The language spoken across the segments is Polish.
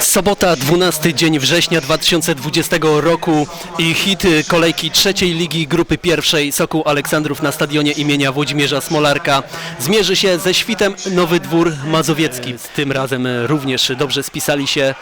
Sobota, 12 dzień września 2020 roku i hit kolejki trzeciej ligi grupy pierwszej Sokół Aleksandrów na stadionie imienia Włodzimierza Smolarka zmierzy się ze świtem Nowy Dwór Mazowiecki. Tym razem również dobrze spisali się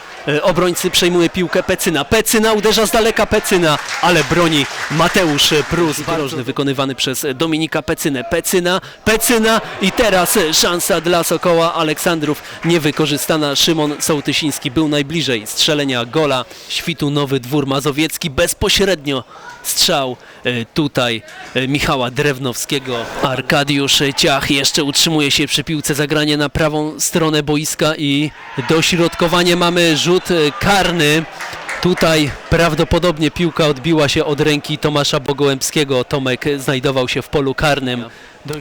obrońcy, przejmuje piłkę Pecyna. Pecyna uderza z daleka Pecyna, ale broni Mateusz Prus, groźny wykonywany przez Dominika Pecynę. Pecyna, Pecyna i teraz szansa dla Sokoła Aleksandrów niewykorzystana. Szymon Sołtysiński był najbliżej strzelenia gola świtu Nowy Dwór Mazowiecki. Bezpośrednio strzał e, tutaj e, Michała Drewnowskiego. Arkadiusz Ciach jeszcze utrzymuje się przy piłce zagranie na prawą stronę boiska i dośrodkowanie mamy rzut e, karny. Tutaj prawdopodobnie piłka odbiła się od ręki Tomasza Bogołębskiego. Tomek znajdował się w polu karnym.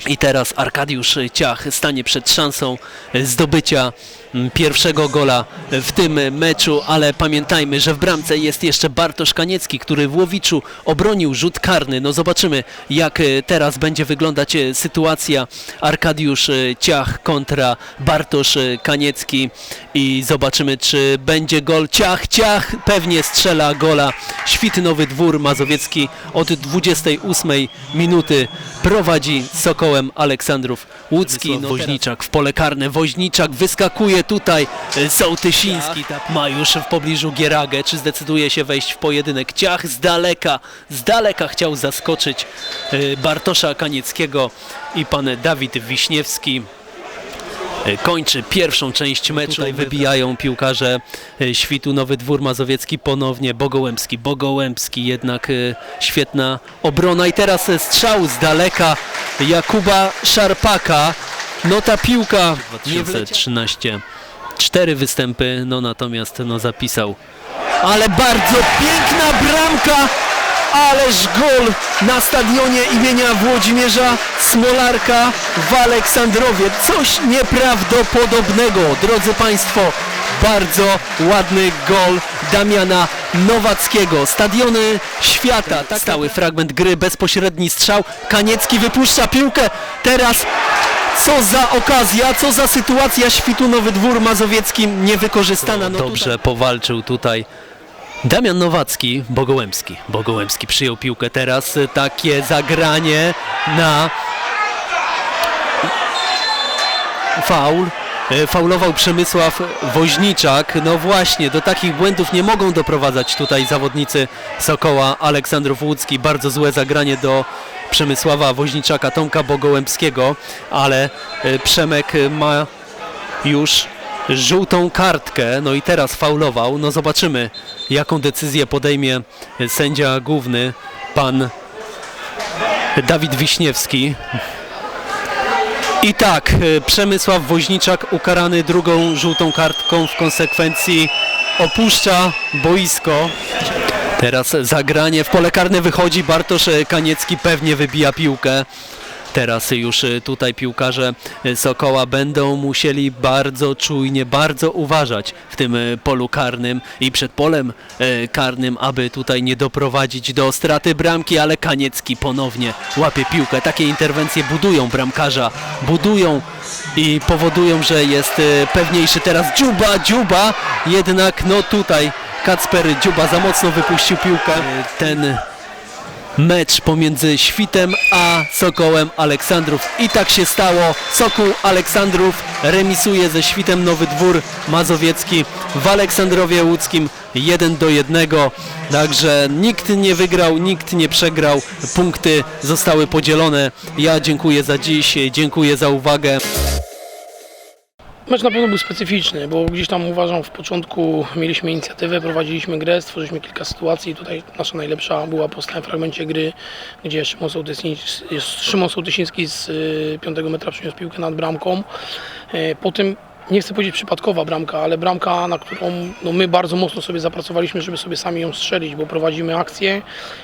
I teraz Arkadiusz Ciach stanie przed szansą zdobycia mm, pierwszego gola w tym meczu, ale pamiętajmy, że w bramce jest jeszcze Bartosz Kaniecki, który w Łowiczu obronił rzut karny. No zobaczymy, jak e, teraz będzie wyglądać e, sytuacja Arkadiusz e, Ciach kontra Bartosz Kaniecki i zobaczymy, czy będzie gol. Ciach, Ciach pewnie strzela gola. Świt Nowy Dwór Mazowiecki od 28 minuty prowadzi Sokołem Aleksandrów Łódzki. No Woźniczak w pole karne. Woźniczak wyskakuje tutaj. Sołtysiński ma już w pobliżu Gieragę. Czy zdecyduje się wejść w pojedynek? Ciach z daleka, z daleka chciał zaskoczyć e, Bartosza Kanieckiego i pan Dawid Wiśniewski e, kończy pierwszą część meczu. Tutaj wybijają piłkarze e, świtu Nowy Dwór Mazowiecki ponownie Bogołębski. Bogołębski jednak świetna obrona i teraz strzał z daleka Jakuba Szarpaka. No ta piłka 2013 cztery występy, no natomiast no zapisał. Ale bardzo piękna bramka, ależ gol na stadionie imienia Włodzimierza Smolarka w Aleksandrowie. Coś nieprawdopodobnego, drodzy Państwo. Bardzo ładny gol Damiana Nowackiego. Stadiony świata. Tak stały fragment gry, bezpośredni strzał. Kaniecki wypuszcza piłkę. Teraz co za okazja, co za sytuacja świtu Nowy Dwór Mazowiecki niewykorzystana. No Dobrze powalczył tutaj Damian Nowacki, Bogołębski. Bogołębski przyjął piłkę teraz. Takie zagranie na faul. E, Faulował Przemysław Woźniczak. No właśnie, do takich błędów nie mogą doprowadzać tutaj zawodnicy Sokoła Aleksandrów Łódzki. Bardzo złe zagranie do Przemysława Woźniczaka, Tomka Bogołębskiego, ale e, Przemek ma już żółtą kartkę, no i teraz faulował. No zobaczymy, jaką decyzję podejmie sędzia główny, pan Dawid Wiśniewski. I tak, e, Przemysław Woźniczak ukarany drugą żółtą kartką w konsekwencji opuszcza boisko. Teraz zagranie w pole karne wychodzi Bartosz e, Kaniecki, pewnie wybija piłkę. Teraz już e, tutaj piłkarze e, Sokoła będą musieli bardzo czujnie, bardzo uważać w tym e, polu karnym i przed polem karnym, aby tutaj nie doprowadzić do straty bramki, ale Kaniecki ponownie łapie piłkę. Takie interwencje budują bramkarza, budują i powodują, że jest pewniejszy. Teraz Dziuba, Dziuba, jednak no tutaj Kacper Dziuba za mocno wypuścił piłkę. Ten mecz pomiędzy Świtem a Sokołem Aleksandrów. I tak się stało. Sokół Aleksandrów remisuje ze Świtem Nowy Dwór Mazowiecki w Aleksandrowie Łódzkim 1 do 1. Także nikt nie wygrał, nikt nie przegrał. Punkty zostały podzielone. Ja dziękuję za dziś, dziękuję za uwagę. Mecz na pewno był specyficzny, bo gdzieś tam uważam w początku mieliśmy inicjatywę, prowadziliśmy grę, stworzyliśmy kilka sytuacji. Tutaj nasza najlepsza była po stałym fragmencie gry, gdzie Szymon Sołtysiński, Szymon Sołtysiński z y, 5 metra przyniósł piłkę nad bramką. E, Po tym nie chcę powiedzieć przypadkowa bramka, ale bramka, na którą no, my bardzo mocno sobie zapracowaliśmy, żeby sobie sami ją strzelić, bo prowadzimy akcję,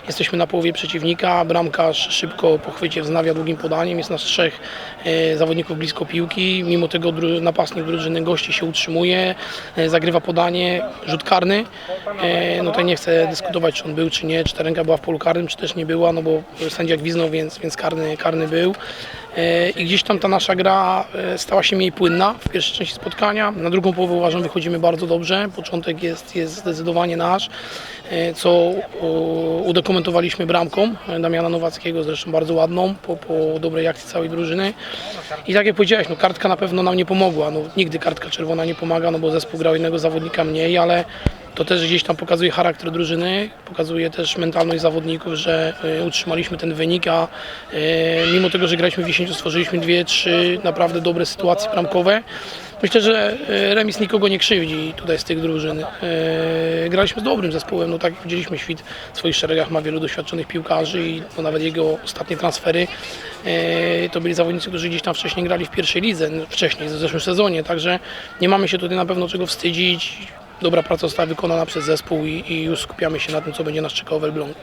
jesteśmy na połowie przeciwnika, bramkarz szybko po chwycie wznawia długim podaniem, jest nas trzech e, zawodników blisko piłki, mimo tego dru- napastnik drużyny gości się utrzymuje, e, zagrywa podanie, rzut karny, e, no tutaj nie chcę dyskutować, czy on był, czy nie, czy ta ręka była w polu karnym, czy też nie była, no bo sędzia gwiznął, więc, więc karny, karny był. E, i gdzieś tam ta nasza gra e, stała się mniej płynna w pierwszej części spotkania. Na drugą połowę uważam wychodzimy bardzo dobrze. Początek jest, jest zdecydowanie nasz, e, co udokumentowaliśmy bramką Damiana Nowackiego, zresztą bardzo ładną, po, po dobrej akcji całej drużyny. I tak jak powiedziałeś, no kartka na pewno nam nie pomogła. No, nigdy kartka czerwona nie pomaga, no bo zespół grał innego zawodnika mniej, ale to też gdzieś tam pokazuje charakter drużyny, pokazuje też mentalność zawodników, że y, utrzymaliśmy ten wynik, a y, mimo tego, że graliśmy w 10, stworzyliśmy dwie, trzy naprawdę dobre sytuacje bramkowe. Myślę, że y, remis nikogo nie krzywdzi tutaj z tych drużyn. Graliśmy z dobrym zespołem, no tak jak widzieliśmy, Świt w swoich szeregach ma wielu doświadczonych piłkarzy i no, nawet jego ostatnie transfery to byli zawodnicy, którzy gdzieś tam wcześniej grali w pierwszej lidze, wcześniej, w zeszłym sezonie, także nie mamy się tutaj na pewno czego wstydzić dobra praca została wykonana przez zespół i, i już skupiamy się na tym, co będzie nas czekało w Elblągu.